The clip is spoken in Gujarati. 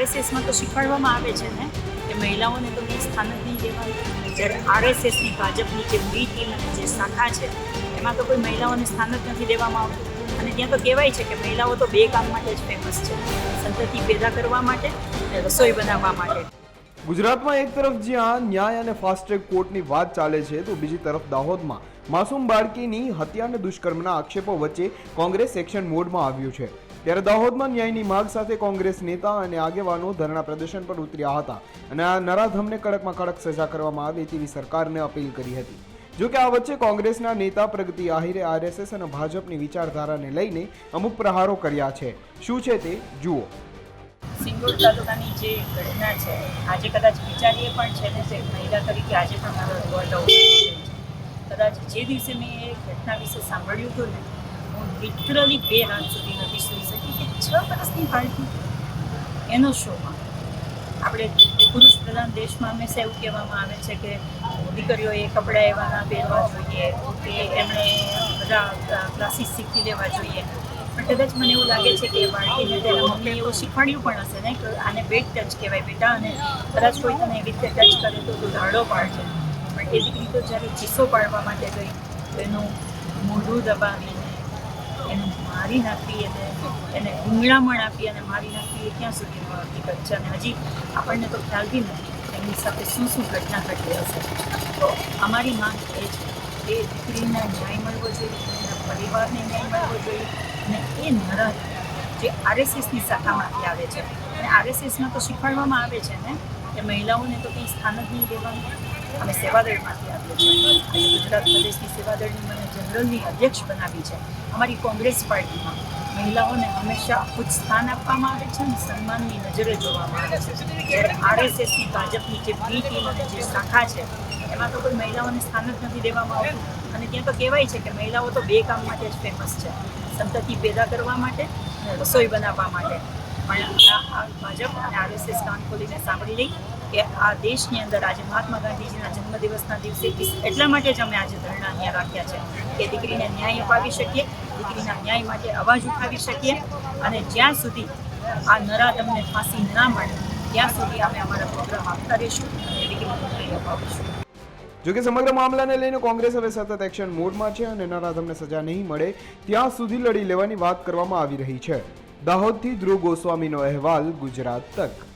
આરએસએસમાં તો શીખવાડવામાં આવે છે ને, કે મહિલાઓને તો કંઈ સ્થાન જ નહીં દેવાનું જ્યારે આરએસએસની ભાજપની જે બી ટીમ જે શાખા છે, એમાં તો કોઈ મહિલાઓને સ્થાન જ નથી દેવામાં આવતું. અને ત્યાં તો કહેવાય છે કે મહિલાઓ તો બે કામ માટે જ ફેમસ છે. સંતતિ પેદા કરવા માટે અને રસોઈ બનાવવા માટે. ગુજરાતમાં એક તરફ જ્યાં ન્યાય અને ફાસ્ટ ટ્રેક કોર્ટની વાત ચાલે છે, તો બીજી તરફ દાહોદમાં. માસૂમ બાળકીની હત્યા અને દુષ્કર્મના આક્ષેપો વચ્ચે કોંગ્રેસ એક્શન મોડમાં આવ્યું છે. ત્યારે દાહોદમાં ન્યાયની માગ સાથે કોંગ્રેસ નેતા અને આગેવાનો ધરણા પ્રદર્શન પર ઉતર્યા હતા અને આ નરાધમને કડકમાં કડક સજા કરવામાં આવે તેવી સરકારને અપીલ કરી હતી જો કે આ વચ્ચે કોંગ્રેસના નેતા પ્રગતિ આહિરે આરએસએસ અને ભાજપની વિચારધારાને લઈને અમુક પ્રહારો કર્યા છે શું છે તે જુઓ સિંગોર તાલુકાની જે ઘટના છે આજે કદાચ વિચારીએ પણ છે ને જે મહિલા તરીકે આજે પણ મારો કદાચ જે દિવસે મેં એ ઘટના વિશે સાંભળ્યું હતું ને હું લિટરલી બે રાત સુધી નથી સૂઈ શકી કે છ વર્ષની બાળકી એનો શોમાં આપણે પુરુષ પ્રધાન દેશમાં હંમેશા એવું કહેવામાં આવે છે કે દીકરીઓએ કપડાં એવા ના પહેરવા જોઈએ, કે એમણે બધા ક્લાસીસ શીખી લેવા જોઈએ. પણ કદાચ મને એવું લાગે છે કે બાળકીને તેના મમ્મીએ એવું શીખવાડ્યું પણ હશે ને કે આને બેટ ટચ કહેવાય, બેટા, અને કદાચ કોઈ તને એવી રીતે ટચ કરે તો તું દાડો પાડજે. પણ એ દીકરી તો જ્યારે ચીસો પાડવા માટે ગઈ એનું મોઢું દબાવીને એને મારી નાખી અને એને ગુંગળામણ આપી અને મારી નાખી એ ક્યાં સુધી હકીકત છે. અને હજી આપણને તો ખ્યાલ બી નથી એમની સાથે શું શું ઘટના ઘટી હશે. તો અમારી માંગ એ છે એ દીકરીને ન્યાય મળવો જોઈએ, એના પરિવારને ન્યાય મળવો જોઈએ અને એ નરક જે આરએસએસની શાખામાંથી આવે છે. અને આરએસએસમાં તો શીખવાડવામાં આવે છે ને? કે મહિલાઓને તો કંઈ સ્થાન જ નહીં દેવાનું અમે સેવાદળમાંથી આવીએ છીએ. ગુજરાત પ્રદેશની સેવાદળની મને જનરલની અધ્યક્ષ બનાવી છે. અમારી કોંગ્રેસ પાર્ટીમાં મહિલાઓને હંમેશા ઉચ્ચ સ્થાન આપવામાં આવે છે અને સન્માનની નજરે જોવામાં આવે છે. જ્યારે આરએસએસની ભાજપની જે બી ટીમ અને જે શાખા છે, એમાં તો કોઈ મહિલાઓને સ્થાન જ નથી દેવામાં આવતું. અને ત્યાં તો કહેવાય છે કે મહિલાઓ તો બે કામ માટે જ ફેમસ છે. સંતતિ પેદા કરવા માટે રસોઈ બનાવવા માટે. ભાજપ અને આરએસએસ કાન ખોલીને સાંભળી લઈ કે આ દેશની અંદર આજે મહાત્મા ગાંધીજીના જન્મદિવસના દિવસે એટલા માટે જ અમે આજે ધરણા અહીંયા રાખ્યા છે કે દીકરીને ન્યાય અપાવી શકીએ, દીકરીના ન્યાય માટે અવાજ ઉઠાવી શકીએ અને જ્યાં સુધી આ નરાધમને ફાંસી ના મળે, ત્યાં સુધી અમે અમારા પ્રોગ્રામ આપતા રહીશું અને દીકરીને ન્યાય અપાવીશું. જોકે સમગ્ર મામલાને લઈને કોંગ્રેસ હવે સતત એક્શન મોડમાં છે અને નરાધમને સજા નહીં મળે, ત્યાં સુધી લડી લેવાની વાત કરવામાં આવી રહી છે. દાહોદથી ધ્રુવ ગોસ્વામીનો અહેવાલ ગુજરાત તક.